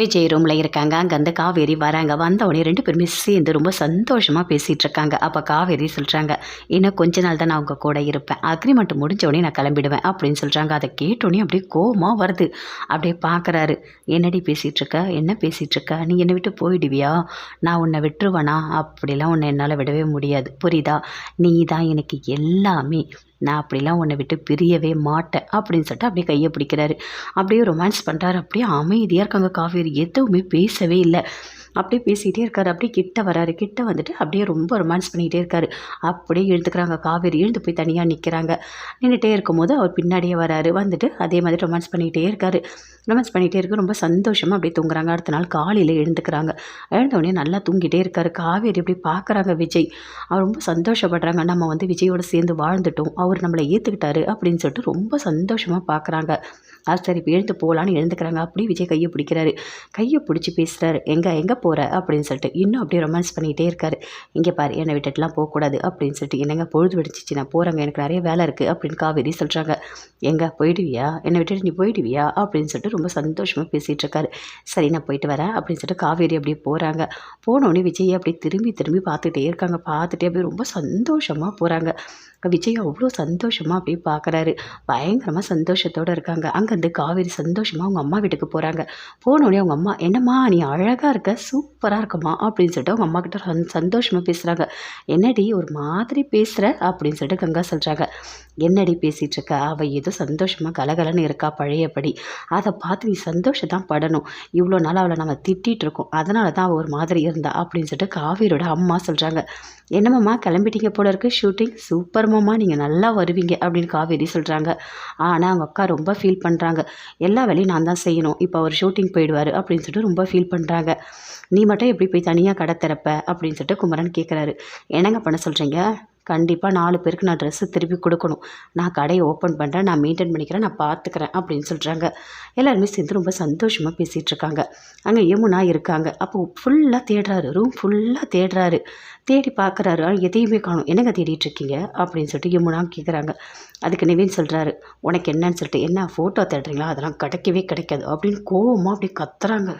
விஜய் ரூமில் இருக்காங்க. அங்கேருந்து காவேரி வராங்க. வந்தவொடனே ரெண்டு பேருமே சேர்ந்து ரொம்ப சந்தோஷமாக பேசிகிட்டு இருக்காங்க. அப்போ காவேரி சொல்கிறாங்க இன்னும் கொஞ்ச நாள் தான் நான் அவங்க கூட இருப்பேன். அக்ரிமெண்ட் முடிஞ்சோடனே நான் கிளம்பிடுவேன். அப்படின்னு சொல்கிறாங்க அதை கேட்டோடனே அப்படியே கோபமாக வருது. அப்படியே பார்க்குறாரு என்னடி பேசிகிட்டு இருக்க? என்ன பேசிகிட்டு இருக்க? நீ என்னை விட்டு போயிடுவியா? நான் உன்னை விட்டுருவேனா? அப்படிலாம் உன்னை என்னால் விடவே முடியாது. புரியுதா? நீ தான் எனக்கு எல்லாமே நான் அப்படிலாம் உன்னை விட்டு பிரியவே மாட்டேன் அப்படின்னு சொல்லிட்டு அப்படியே கையை பிடிக்கிறாரு. அப்படியே ரொமான்ஸ் பண்ணுறாரு அப்படியே அமைதியாக இருக்காங்க காவேரி. எதுவுமே பேசவே இல்லை. அப்படியே பேசிகிட்டே இருக்காரு. அப்படியே கிட்ட வராரு. கிட்ட வந்துட்டு அப்படியே ரொம்ப ரொமான்ஸ் பண்ணிகிட்டே இருக்காரு. அப்படியே எழுந்துக்கிறாங்க காவேரி எழுந்து போய் தனியாக நிற்கிறாங்க நின்றுட்டே இருக்கும்போது அவர் பின்னாடியே வராரு. வந்துட்டு அதே மாதிரி ரொமான்ஸ் பண்ணிகிட்டே இருக்காரு. ரொமான்ஸ் பண்ணிகிட்டே இருக்க ரொம்ப சந்தோஷமாக அப்படியே தூங்குறாங்க. அடுத்த நாள் காலையில் எழுந்துக்கிறாங்க. எழுந்தவுடனே நல்லா தூங்கிட்டே இருக்காரு. காவேரி அப்படி பார்க்குறாங்க விஜய். அவர் ரொம்ப சந்தோஷப்படுறாங்க. நம்ம வந்து விஜயோட சேர்ந்து வாழ்ந்துட்டோம். அவர் நம்மளை ஏற்றுக்கிட்டாரு அப்படின்னு சொல்லிட்டு ரொம்ப சந்தோஷமாக பார்க்குறாங்க அது சரி இப்போ எழுந்து போகலான்னு எழுந்துக்கிறாங்க. அப்படியே விஜய் கையை பிடிக்கிறாரு. கையை பிடிச்சி பேசுகிறாரு எங்கே எங்கே போகிற அப்படின்னு சொல்லிட்டு இன்னும் அப்படியே ரொமான்ஸ் பண்ணிகிட்டே இருக்காரு. இங்கே பாரு என்னை விட்டுட்டுலாம் போகக்கூடாது அப்படின்னு சொல்லிட்டு என்னங்க பொழுது வெடிச்சிச்சு நான் போகிறேங்க எனக்கு நிறைய வேலை இருக்குது அப்படின்னு காவேரி சொல்கிறாங்க எங்கே போயிடுவியா? என்னை விட்டுட்டு நீ போயிடுவியா? அப்படின்னு சொல்லிட்டு ரொம்ப சந்தோஷமாக பேசிகிட்டு இருக்காரு. சரி நான் போயிட்டு வரேன் அப்படின்னு சொல்லிட்டு காவேரி அப்படியே போகிறாங்க போனோடனே விஜய் அப்படியே திரும்பி திரும்பி பார்த்துக்கிட்டே இருக்காங்க. பார்த்துட்டே அப்படியே ரொம்ப சந்தோஷமாக போகிறாங்க விஜய் அவ்வளோ சந்தோஷமாக அப்படியே பார்க்குறாரு. பயங்கரமாக சந்தோஷத்தோடு இருக்காங்க. அங்கேருந்து காவேரி சந்தோஷமாக அவங்க அம்மா வீட்டுக்கு போகிறாங்க போனோடனே அவங்க அம்மா என்னம்மா நீ அழகாக இருக்க சூப்பராக இருக்குமா அப்படின்னு சொல்லிட்டு அவங்க அம்மா கிட்ட சந் சந்தோஷமாக பேசுகிறாங்க என்னடி ஒரு மாதிரி பேசுகிற அப்படின்னு சொல்லிட்டு கங்கா சொல்கிறாங்க என்னடி பேசிகிட்டு இருக்க? அவள் ஏதோ சந்தோஷமாக கலகலன்னு இருக்கா பழையபடி. அதை பார்த்து நீ சந்தோஷத்தான் படணும். இவ்வளோ நாள் அவளை நம்ம திட்டிகிட்டு இருக்கோம். அதனால தான் அவள் ஒரு மாதிரி இருந்தா அப்படின்னு சொல்லிட்டு காவேரியோட அம்மா சொல்கிறாங்க என்னம்மாம்மா கிளம்பிட்டீங்க போல இருக்கு. ஷூட்டிங் சூப்பர்மாம்மா நீங்கள் நல்லா வருவீங்க அப்படின்னு காவேரி சொல்கிறாங்க ஆனால் அவங்க அக்கா ரொம்ப ஃபீல் பண்ணுறாங்க எல்லா வேலையும் நான் தான் செய்யணும். இப்போ அவர் ஷூட்டிங் போயிடுவார் அப்படின்னு சொல்லிட்டு ரொம்ப ஃபீல் பண்ணுறாங்க நீ மட்டும் எப்படி போய் தனியாக கடை திறப்ப? அப்படின்னு சொல்லிட்டு குமரன் கேட்குறாரு என்னங்க பண்ண சொல்கிறீங்க கண்டிப்பாக நாலு பேருக்கு நான் ட்ரெஸ்ஸு திருப்பி கொடுக்கணும். நான் கடையை ஓப்பன் பண்ணுறேன் நான் மெயின்டைன் பண்ணிக்கிறேன் நான் பார்த்துக்கிறேன் அப்படின்னு சொல்கிறாங்க எல்லாருமே சேர்ந்து ரொம்ப சந்தோஷமாக பேசிகிட்டு இருக்காங்க. அங்கே யமுனா இருக்காங்க. அப்போ ஃபுல்லாக தேடுறாரு. ரூம் ஃபுல்லாக தேடுறாரு. தேடி பார்க்குறாரு எதையுமே காணும். என்னங்க தேடிட்டு இருக்கீங்க? அப்படின்னு சொல்லிட்டு யமுனா கேட்குறாங்க அதுக்கு நிவின் சொல்கிறாரு உனக்கு என்னன்னு சொல்லிட்டு என்ன ஃபோட்டோ தேடுறீங்களா? அதெல்லாம் கிடைக்கவே கிடைக்காது. அப்படின்னு கோவமாக அப்படி கத்துறாங்க.